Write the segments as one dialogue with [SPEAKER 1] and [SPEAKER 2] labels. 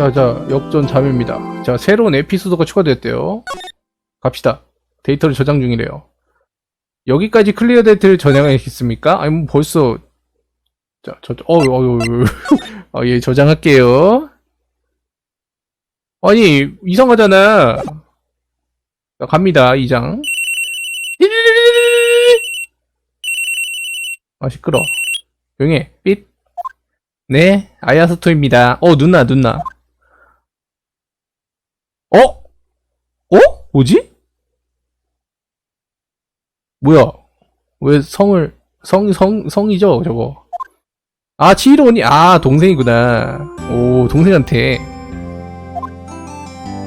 [SPEAKER 1] 자, 자, 역전 자매입니다. 자, 새로운 에피소드가 추가되었대요. 갑시다. 데이터를 저장 중이래요. 여기까지 클리어 데이터를 저장했습니까? 아니, 뭐 벌써. 자, 저, 어, 어, 어, 어, 예, 저장할게요. 아니, 이상하잖아. 자, 갑니다, 2장. 아, 시끄러. 조용해, 삐 네, 아야스토입니다. 어, 누나, 누나. 어? 어? 뭐지? 뭐야? 왜 성을, 성, 성, 성 이죠, 저거. 아, 치히로니, 아, 동생이구나. 오, 동생한테.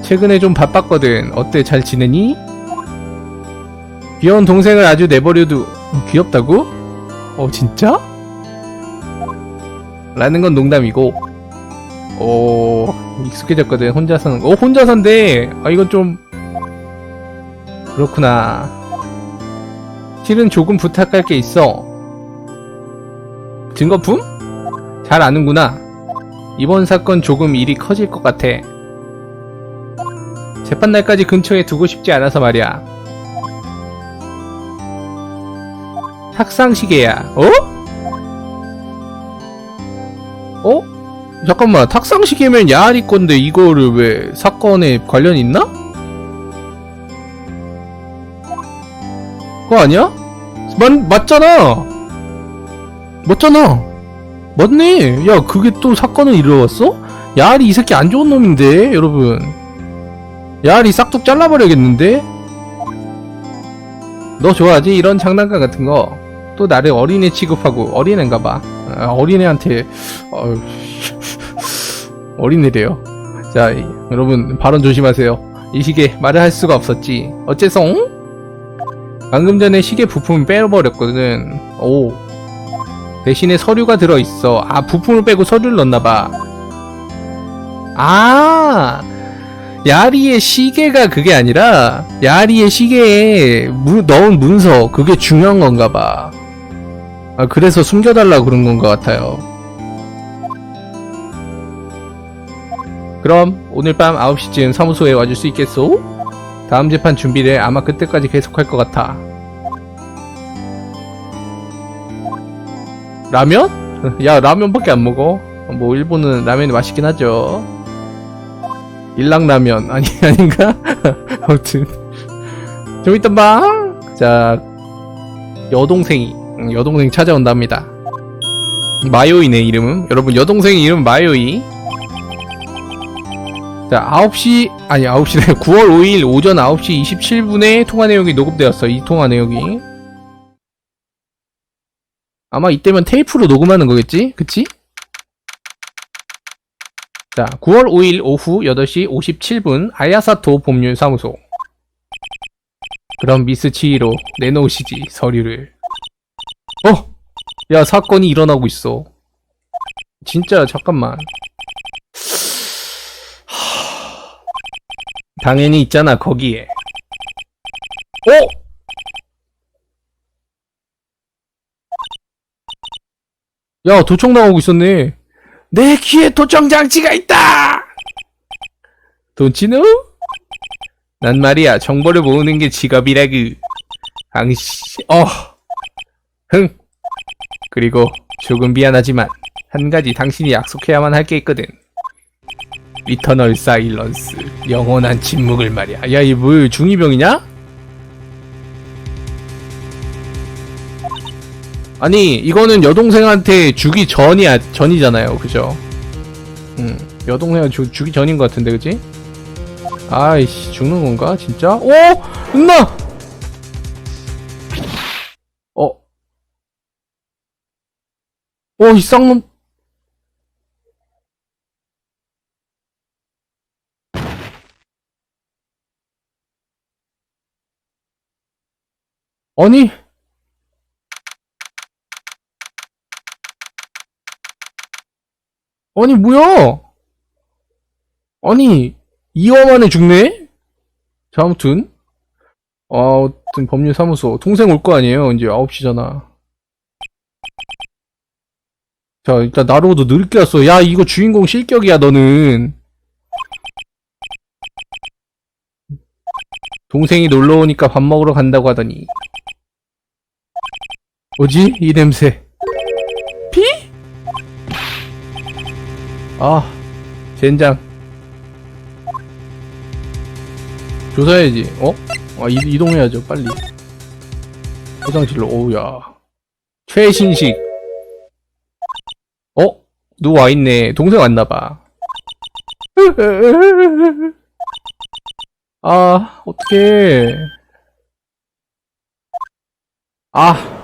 [SPEAKER 1] 최근에 좀 바빴거든. 어때, 잘 지내니? 귀여운 동생을 아주 내버려도, 음, 귀엽다고? 어, 진짜? 라는 건 농담이고, 오, 익숙해졌거든. 혼자서는. 어, 혼자서인데, 아, 이건 좀, 그렇구나. 실은 조금 부탁할 게 있어. 증거품? 잘 아는구나. 이번 사건 조금 일이 커질 것 같아. 재판날까지 근처에 두고 싶지 않아서 말이야. 탁상시계야. 어? 잠깐만, 탁상시계면 야알이 건데 이거를 왜 사건에 관련 있나? 그거 아니야? 맞, 맞잖아! 맞잖아! 맞네! 야, 그게 또 사건을 이뤄왔어? 야알이 이 새끼 안 좋은 놈인데, 여러분. 야알이 싹둑 잘라버려야겠는데? 너 좋아하지? 이런 장난감 같은 거. 또 나를 어린애 취급하고, 어린애인가봐. 아, 어린애한테, 어, 어린애래요. 자, 이- 여러분, 발언 조심하세요. 이 시계 말을 할 수가 없었지. 어째서? 방금 전에 시계 부품을 빼버렸거든. 오. 대신에 서류가 들어있어. 아, 부품을 빼고 서류를 넣었나봐. 아! 야리의 시계가 그게 아니라, 야리의 시계에 무- 넣은 문서, 그게 중요한 건가 봐. 아, 그래서 숨겨달라고 그런 건것 같아요. 그럼 오늘 밤 9시쯤 사무소에 와줄 수 있겠소? 다음 재판 준비를 아마 그때까지 계속할 것 같아. 라면? 야, 라면밖에 안 먹어. 뭐, 일본은 라면이 맛있긴 하죠. 일랑라면. 아니, 아닌가? 아무튼. 좀 이따 봐. 자, 여동생이, 응, 여동생 찾아온답니다. 마요이네, 이름은. 여러분, 여동생 이름 마요이. 자, 9시, 아니, 9시래. 9월 5일 오전 9시 27분에 통화 내용이 녹음되었어. 이 통화 내용이. 아마 이때면 테이프로 녹음하는 거겠지? 그치? 자, 9월 5일 오후 8시 57분 아야사토 법률 사무소. 그럼 미스 치히로 내놓으시지 서류를. 어? 야 사건이 일어나고 있어. 진짜 잠깐만. 당연히 있잖아 거기에. 어? 야 도청 나오고 있었네. 내 귀에 도청 장치가 있다. 돈치노? 난 말이야 정보를 모으는 게 직업이라그. 당시 어. 흥. 그리고 조금 미안하지만 한 가지 당신이 약속해야만 할 게 있거든. 리터널 사일런스 영원한 침묵을 말이야. 야 이 뭐 중이병이냐? 아니 이거는 여동생한테 주기 전이야 전이잖아요. 그죠? 응 여동생한테 주, 주기 전인 것 같은데 그지? 아이씨 죽는 건가 진짜? 오! 누나! 어 어이 쌍놈 아니? 아니 뭐야? 아니 2화 만에 죽네? 자 아무튼. 아, 아무튼 법률사무소. 동생 올 거 아니에요 이제 9시잖아. 자 일단 나로도 늙게 왔어. 야 이거 주인공 실격이야 너는. 동생이 놀러오니까 밥 먹으러 간다고 하더니. 뭐지? 이 냄새. 피? 아, 젠장. 조사해야지. 어? 아, 이, 이동해야죠, 빨리. 화장실로, 오우야. 최신식. 어? 누구 와있네. 동생 왔나봐. 아, 어떡해. 아.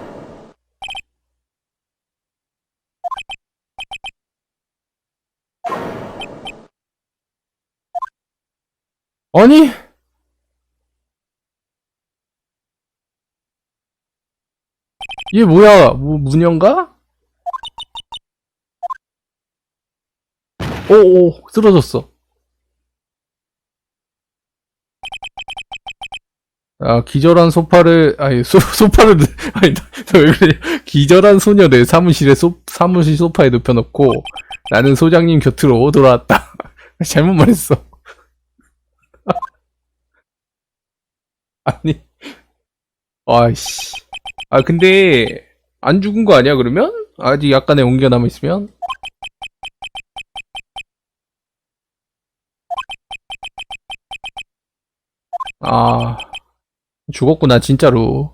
[SPEAKER 1] 아니? 얘 뭐야? 뭐, 무녀인가? 오오 쓰러졌어. 아 기절한 소파를 아니 소 소파를 아니 너왜 그래? 기절한 소녀를 사무실에 소 사무실 소파에 눕혀놓고 나는 소장님 곁으로 돌아왔다. 잘못 말했어. 아니 아이씨 아 근데 안 죽은 거 아니야 그러면 아직 약간의 온기가 남아 있으면 아, 죽었구나, 진짜로.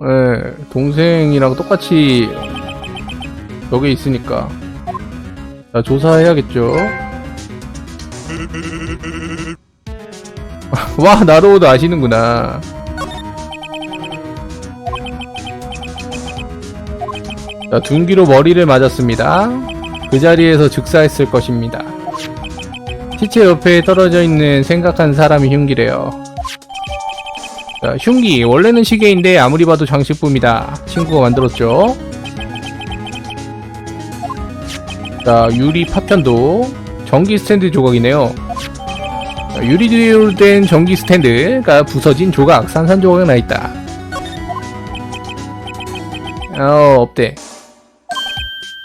[SPEAKER 1] 예, 동생이랑 똑같이 여기 있으니까. 자, 조사해야겠죠. 와, 나로우도 아시는구나. 자, 둔기로 머리를 맞았습니다. 그 자리에서 즉사했을 것입니다. 시체 옆에 떨어져 있는 생각한 사람이 흉기래요. 자, 흉기. 원래는 시계인데 아무리 봐도 장식품이다. 친구가 만들었죠. 자, 유리 파편도 전기 스탠드 조각이네요. 자, 유리로 된 전기 스탠드가 부서진 조각, 산산 조각이 나있다. 어, 없대.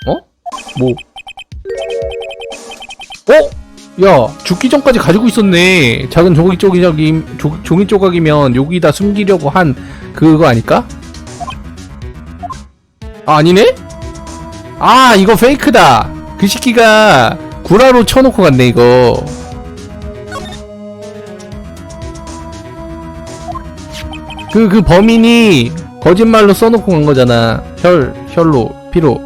[SPEAKER 1] 어? 뭐? 어? 야, 죽기 전까지 가지고 있었네. 작은 종이 조각이, 조, 종이 조각이면 여기다 숨기려고 한 그거 아닐까? 아, 아니네? 아, 이거 페이크다. 그 시끼가 구라로 쳐놓고 갔네, 이거. 그, 그 범인이 거짓말로 써놓고 간 거잖아. 혈, 혈로, 피로.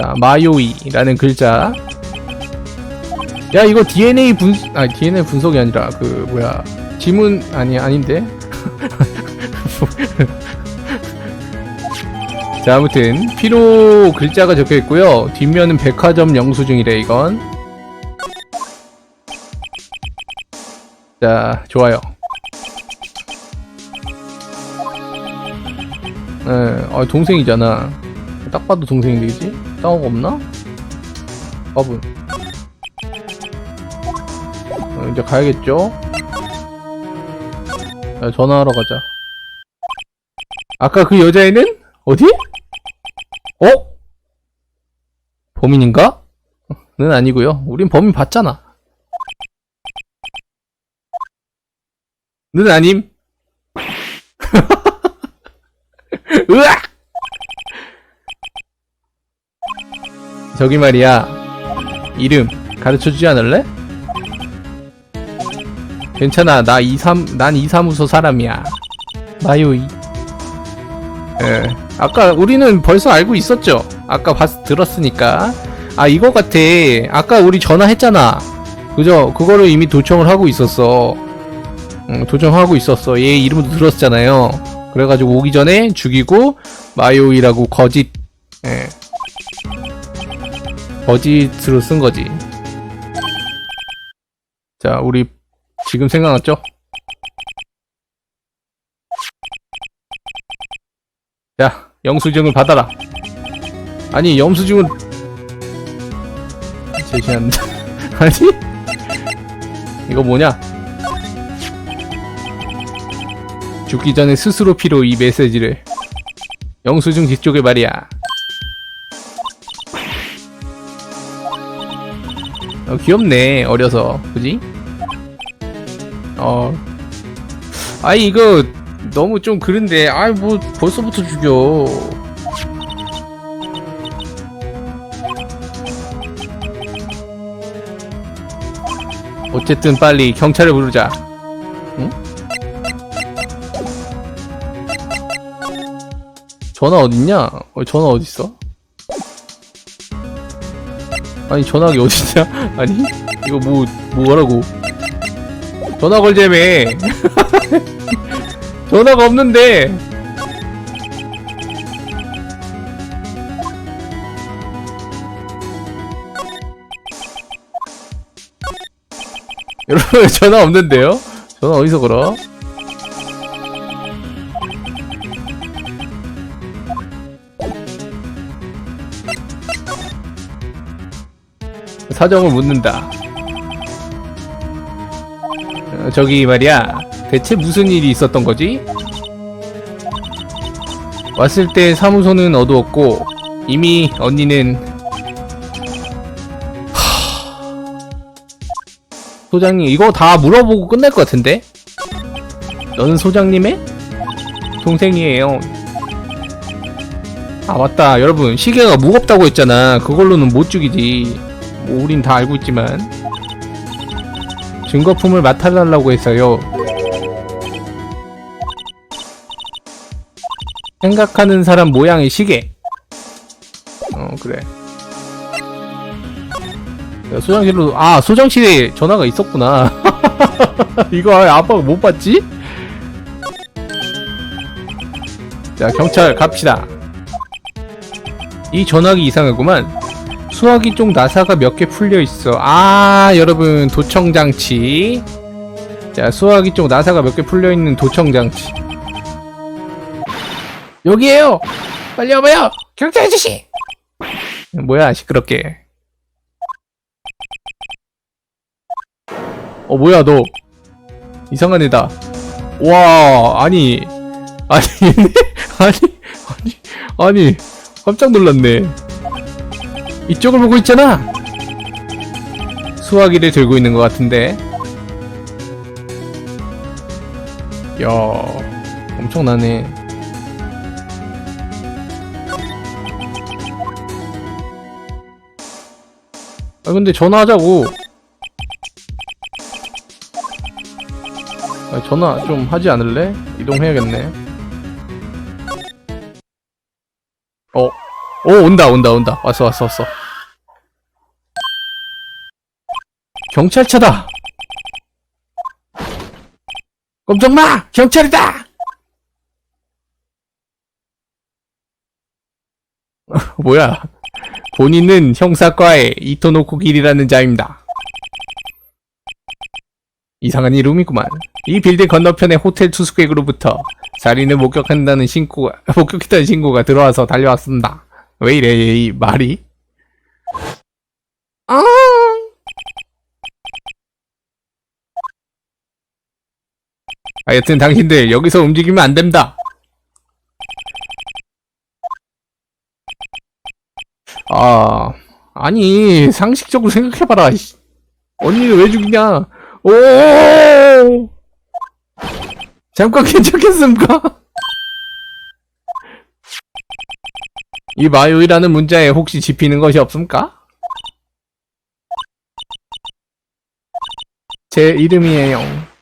[SPEAKER 1] 자, 마요이라는 글자. 야, 이거 DNA 분, 아, DNA 분석이 아니라, 그, 뭐야. 지문, 아니, 아닌데? 자, 아무튼, 피로 글자가 적혀 있고요 뒷면은 백화점 영수증이래, 이건. 자, 좋아요. 예, 아, 동생이잖아. 딱 봐도 동생인데, 그지? 싸우고 없나? 밥은. 어, 이제 가야겠죠? 자, 전화하러 가자. 아까 그 여자애는? 어디? 어? 범인인가? 는 아니고요 우린 범인 봤잖아. 는 아님. 으악! 저기 말이야. 이름 가르쳐주지 않을래? 괜찮아. 나 이삼, 난 이사무소 사람이야. 마요이. 예. 아까 우리는 벌써 알고 있었죠? 아까 봤, 들었으니까. 아, 이거 같아. 아까 우리 전화했잖아. 그죠? 그거를 이미 도청을 하고 있었어. 응, 도청하고 있었어. 얘 이름도 들었잖아요. 그래가지고 오기 전에 죽이고, 마요이라고 거짓, 예. 거짓으로 쓴 거지. 자, 우리 지금 생각났죠? 자, 영수증을 받아라. 아니, 영수증은 제시한다. 아니? 이거 뭐냐? 죽기 전에 스스로 피로 이 메시지를 영수증 뒤쪽에 말이야. 어, 귀엽네 어려서 그지? 어 아이 이거 너무 좀 그런데 아이 뭐 벌써부터 죽여 어쨌든 빨리 경찰을 부르자 응? 전화 어딨냐? 어, 전화 어딨어? 아니 전화기 어딨냐? 아니 이거 뭐 뭐라고? 전화 걸재매 전화가 없는데 여러분 전화 없는데요? 전화 어디서 걸어? 사정을 묻는다. 어, 저기 말이야, 대체 무슨 일이 있었던 거지? 왔을 때 사무소는 어두웠고 이미 언니는 하... 소장님 이거 다 물어보고 끝날 것 같은데? 너는 소장님의? 동생이에요. 아 맞다. 여러분 시계가 무겁다고 했잖아. 그걸로는 못 죽이지. 뭐 우린 다 알고 있지만. 증거품을 맡아달라고 했어요 생각하는 사람 모양의 시계 어 그래 야, 소장실로 아 소장실에 전화가 있었구나 이거 아빠가 못 봤지? 자 경찰 갑시다 이 전화기 이상하구만 수화기 쪽 나사가 몇 개 풀려 있어. 아, 여러분 도청 장치. 자, 수화기 쪽 나사가 몇 개 풀려 있는 도청 장치. 여기에요. 빨리 와봐요. 경찰 아저씨. 뭐야, 시끄럽게. 어, 뭐야, 너. 이상한 애다. 와, 아니. 아니, 아니, 아니, 아니, 깜짝 놀랐네. 이쪽을 보고 있잖아. 수화기를 들고 있는 것 같은데. 야, 엄청나네. 아 근데 전화하자고. 아, 전화 좀 하지 않을래? 이동해야겠네. 어, 오 온다 온다 온다. 왔어 왔어 왔어. 경찰차다! 꼼짝마! 경찰이다! 뭐야 본인은 형사과의 이토노코 길이라는 자입니다 이상한 이름이구만 이 빌딩 건너편의 호텔 투숙객으로부터 자리를 목격한다는 신고가 목격했다는 신고가 들어와서 달려왔습니다 왜 이래 이 말이? 아. 아 여튼 당신들 여기서 움직이면 안 됩니다. 아 아니 상식적으로 생각해봐라. 언니를 왜 죽이냐? 오 잠깐 괜찮겠습니까? 이 마요이라는 문자에 혹시 집히는 것이 없습니까? 제 이름이에요.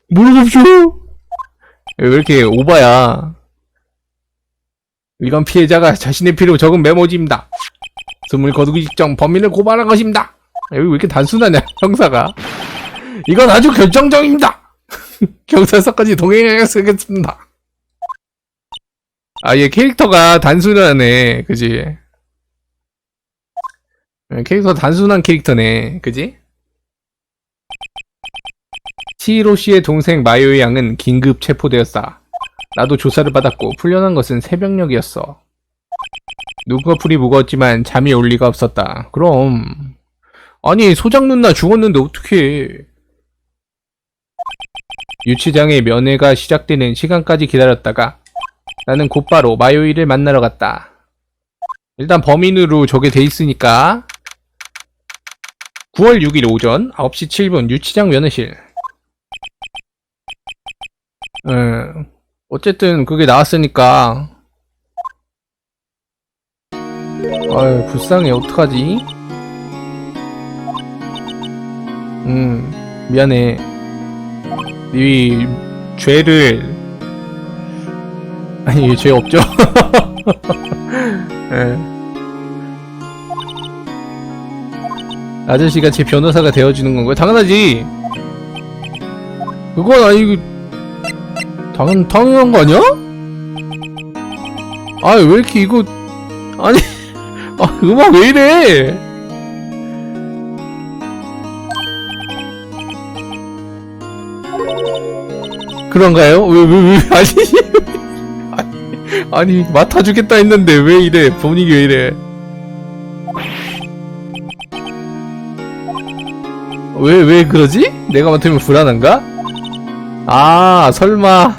[SPEAKER 1] 모르겠죠? 왜 이렇게 오바야? 이건 피해자가 자신의 피로 적은 메모지입니다. 숨을 거두기 직전 범인을 고발할 것입니다. 여기 왜 이렇게 단순하냐, 형사가. 이건 아주 결정적입니다. 경찰서까지 동행하겠습니다. 아, 얘 캐릭터가 단순하네. 그지? 예, 캐릭터 단순한 캐릭터네. 그지? 치히로 씨의 동생 마요의 양은 긴급 체포되었다. 나도 조사를 받았고 풀려난 것은 새벽녘이었어. 눈꺼풀이 무거웠지만 잠이 올 리가 없었다. 그럼 아니 소장 누나 죽었는데 어떡해. 유치장의 면회가 시작되는 시간까지 기다렸다가 나는 곧바로 마요이를 만나러 갔다. 일단 범인으로 저게 돼 있으니까 9월 6일 오전 9시 7분 유치장 면회실. 음, 어쨌든 그게 나왔으니까. 아유, 불쌍해. 어떡하지? 음, 미안해. 이 죄를 아니 죄 없죠? 예. 아저씨가 제 변호사가 되어주는 건가요? 당연하지. 그건 아니고 당연 당연한 거 아니야? 아왜 이렇게 이거 아니 아 음악 왜 이래? 그런가요? 왜 왜 왜 아니 아니 맡아주겠다 했는데 왜 이래 분위기 왜 이래? 왜, 왜 그러지? 내가 맡으면 불안한가? 아, 설마.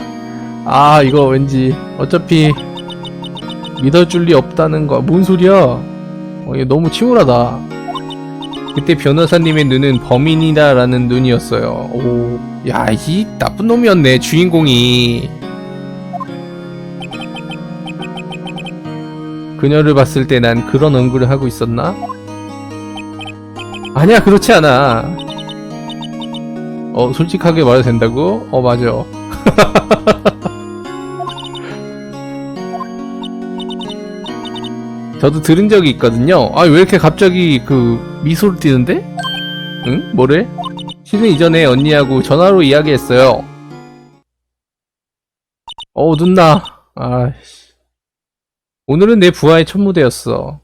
[SPEAKER 1] 아, 이거 왠지, 어차피, 믿어줄 리 없다는 거. 뭔 소리야? 어, 이거 너무 침울하다. 그때 변호사님의 눈은 범인이다라는 눈이었어요. 오, 야, 이 나쁜 놈이었네, 주인공이. 그녀를 봤을 때 난 그런 얼굴을 하고 있었나? 아니야, 그렇지 않아. 어, 솔직하게 말해도 된다고? 어, 맞아. 저도 들은 적이 있거든요. 아, 왜 이렇게 갑자기 그 미소를 띠는데? 응? 뭐래? 실은 이전에 언니하고 전화로 이야기했어요. 어, 눈나. 아씨. 오늘은 내 부하의 첫 무대였어.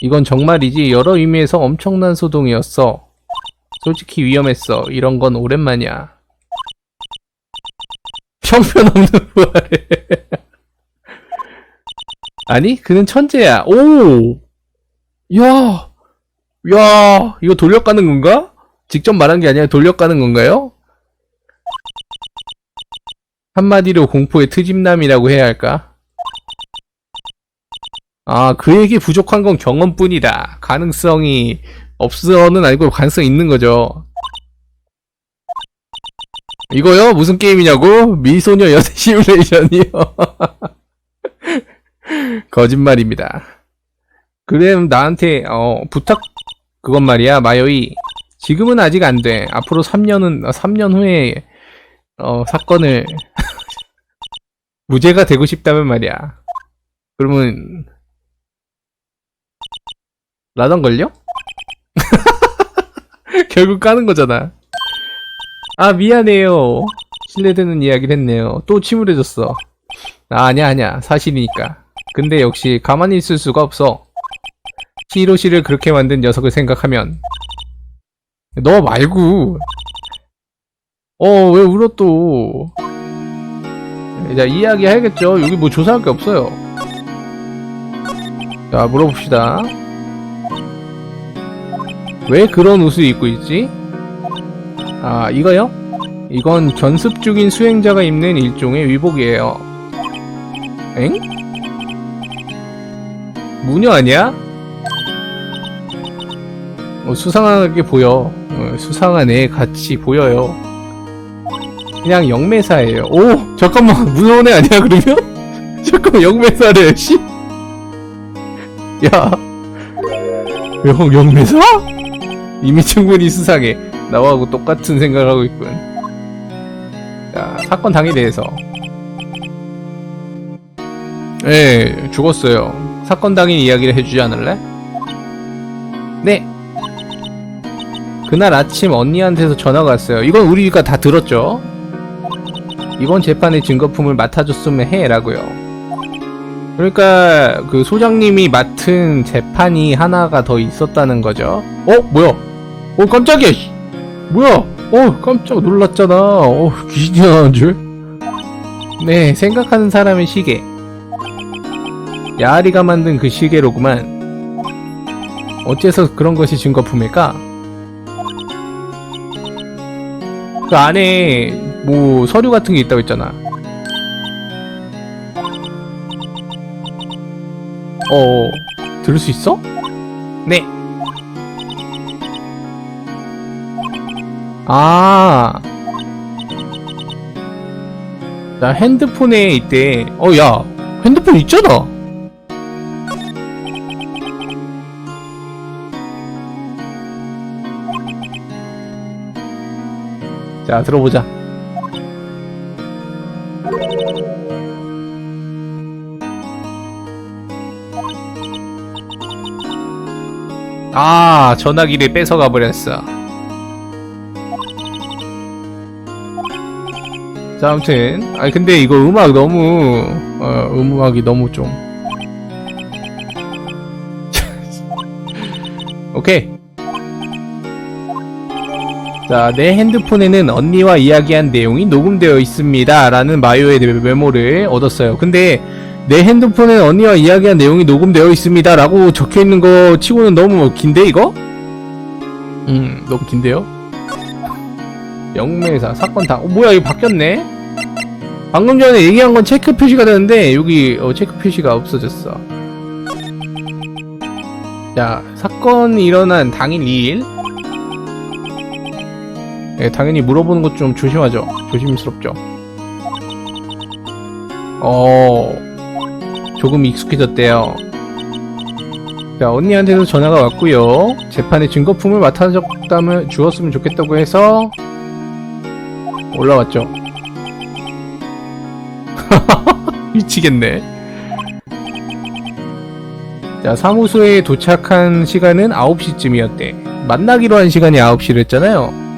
[SPEAKER 1] 이건 정말이지 여러 의미에서 엄청난 소동이었어. 솔직히 위험했어. 이런 건 오랜만이야. 형편없는 부활해. 아니, 그는 천재야. 오! 야! 야! 이거 돌려가는 건가? 직접 말한 게 아니라 돌려가는 건가요? 한마디로 공포의 트집남이라고 해야 할까? 아, 그에게 부족한 건 경험뿐이다. 가능성이 없어는 아니고 가능성이 있는 거죠. 이거요? 무슨 게임이냐고? 미소녀 연애 시뮬레이션이요. 거짓말입니다. 그럼 나한테 어, 부탁 그건 말이야 마요이 지금은 아직 안 돼. 앞으로 3년은 3년 후에 어, 사건을 무죄가 되고 싶다면 말이야. 그러면 라던 걸요? 결국 까는 거잖아. 아 미안해요. 신뢰되는 이야기를 했네요. 또 침울해졌어. 아, 아니야 아니야 사실이니까. 근데 역시 가만히 있을 수가 없어. 히로시를 그렇게 만든 녀석을 생각하면 너 말고 어 왜 울어 또 자 이야기 해야겠죠 여기 뭐 조사할 게 없어요 자 물어봅시다 왜 그런 옷을 입고 있지? 아 이거요? 이건 견습 중인 수행자가 입는 일종의 위복이에요 엥? 무녀 아니야? 어, 수상하게 보여. 어, 수상한 애 같이 보여요. 그냥 영매사예요. 오! 잠깐만, 무서운 애 아니야, 그러면? 잠깐만, 영매사래, 씨. 야. 영, 영매사? 이미 충분히 수상해. 나하고 똑같은 생각하고 있군. 자, 사건 당일에 대해서. 예, 죽었어요. 사건 당일 이야기를 해주지 않을래? 네. 그날 아침 언니한테서 전화가 왔어요. 이건 우리가 다 들었죠? 이번 재판의 증거품을 맡아줬으면 해. 라고요. 그러니까, 그 소장님이 맡은 재판이 하나가 더 있었다는 거죠. 어? 뭐야? 어, 깜짝이야! 씨. 뭐야? 어, 깜짝 놀랐잖아. 어, 귀신이 나는 줄? 네, 생각하는 사람의 시계. 야아리가 만든 그 시계로구만. 어째서 그런 것이 증거품일까? 그 안에 뭐 서류 같은 게 있다고 했잖아. 어, 들을 수 있어? 네. 아. 나 핸드폰에 있대. 어, 야. 핸드폰 있잖아. 자, 들어보자. 아, 전화기를 뺏어가 버렸어. 자, 아무튼. 아니, 근데 이거 음악 너무, 어, 음악이 너무 좀. 오케이. 자, 내 핸드폰에는 언니와 이야기한 내용이 녹음되어 있습니다. 라는 마요의 메모를 얻었어요. 근데 내 핸드폰에 언니와 이야기한 내용이 녹음되어 있습니다. 라고 적혀 있는 거 치고는 너무 긴데, 이거? 음, 너무 긴데요? 영매사, 사건 당, 어, 뭐야, 이거 바뀌었네? 방금 전에 얘기한 건 체크 표시가 되는데, 여기, 어, 체크 표시가 없어졌어. 자, 사건이 일어난 당일 2일. 예, 당연히 물어보는 것 좀 조심하죠. 조심스럽죠. 어, 조금 익숙해졌대요. 자, 언니한테도 전화가 왔고요. 재판에 증거품을 맡아줬다면 주었으면 좋겠다고 해서 올라왔죠. 미치겠네. 자, 사무소에 도착한 시간은 9시쯤이었대. 만나기로 한 시간이 9시를 했잖아요.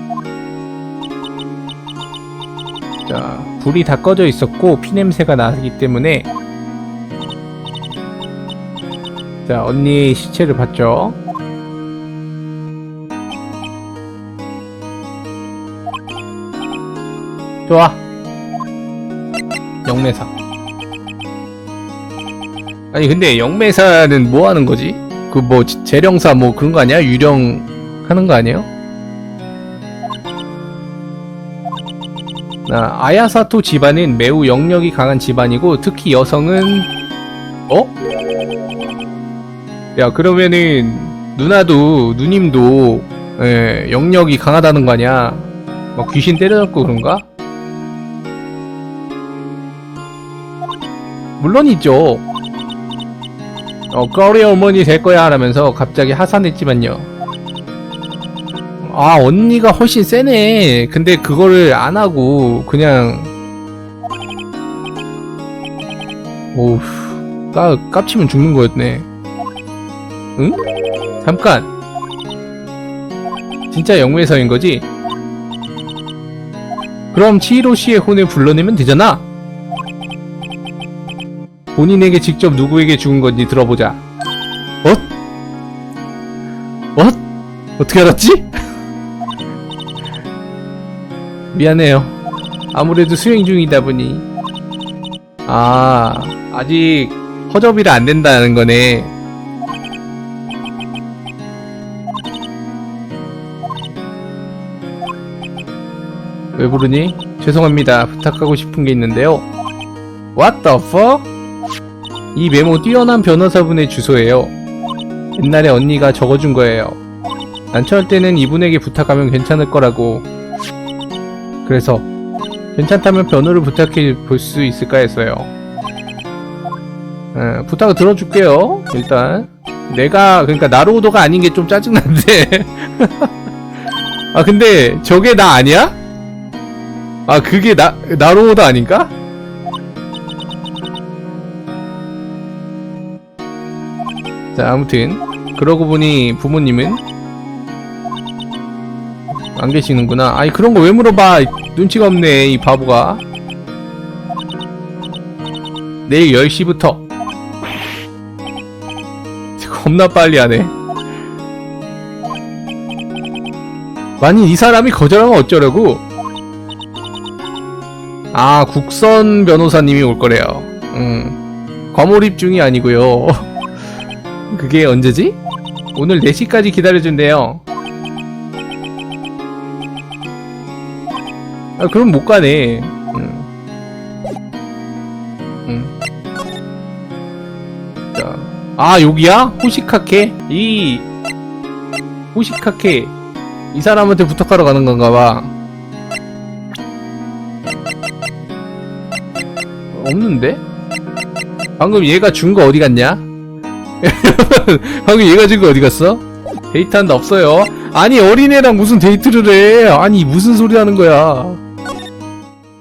[SPEAKER 1] 불이 다 꺼져 있었고 피냄새가 나기 때문에 자, 언니의 시체를 봤죠. 좋아. 영매사. 아니 근데 영매사는 뭐 하는 거지? 그 뭐 재령사 뭐 그런 거 아니야? 유령 하는 거 아니에요? 아, 아야사토 집안은 매우 영력이 강한 집안이고 특히 여성은 어? 야 그러면은 누나도 누님도 예, 영력이 강하다는 거 아니야? 막 귀신 때려잡고 그런가? 물론이죠. 어, 꺼리 어머니 될 거야 라면서 갑자기 하산했지만요. 아, 언니가 훨씬 세네. 근데 그거를 안 하고, 그냥. 오우, 까, 깝치면 죽는 거였네. 응? 잠깐. 진짜 영매사인 거지? 그럼 치히로 씨의 혼을 불러내면 되잖아? 본인에게 직접 누구에게 죽은 건지 들어보자. 어? 어? 어떻게 알았지? 미안해요. 아무래도 수행 중이다 보니. 아, 아직 허접이라 안 된다는 거네. 왜 부르니? 죄송합니다. 부탁하고 싶은 게 있는데요. What the fuck? 이 메모 뛰어난 변호사분의 주소예요. 옛날에 언니가 적어준 거예요. 난처할 때는 이분에게 부탁하면 괜찮을 거라고. 그래서 괜찮다면 변호를 부탁해 볼 수 있을까 했어요. 에, 부탁을 들어줄게요. 일단 내가 그러니까 나로우도가 아닌 게 좀 짜증난데. 아 근데 저게 나 아니야? 아 그게 나 나로우도 아닌가? 자 아무튼 그러고 보니 부모님은 안 계시는구나. 아이 그런 거 왜 물어봐? 눈치가 없네 이 바보가. 내일 10시부터 겁나 빨리 하네. 만약 이 사람이 거절하면 어쩌려고? 아 국선 변호사님이 올 거래요. 음 과몰입 중이 아니고요. 그게 언제지? 오늘 4시까지 기다려준대요. 아, 그럼 못 가네. 음. 음. 자. 아, 여기야? 호시카케? 이 호시카케 이 사람한테 부탁하러 가는 건가 봐 없는데? 방금 얘가 준 거 어디 갔냐? 방금 얘가 준 거 어디 갔어? 데이트한다 없어요 아니 어린애랑 무슨 데이트를 해 아니 무슨 소리 하는 거야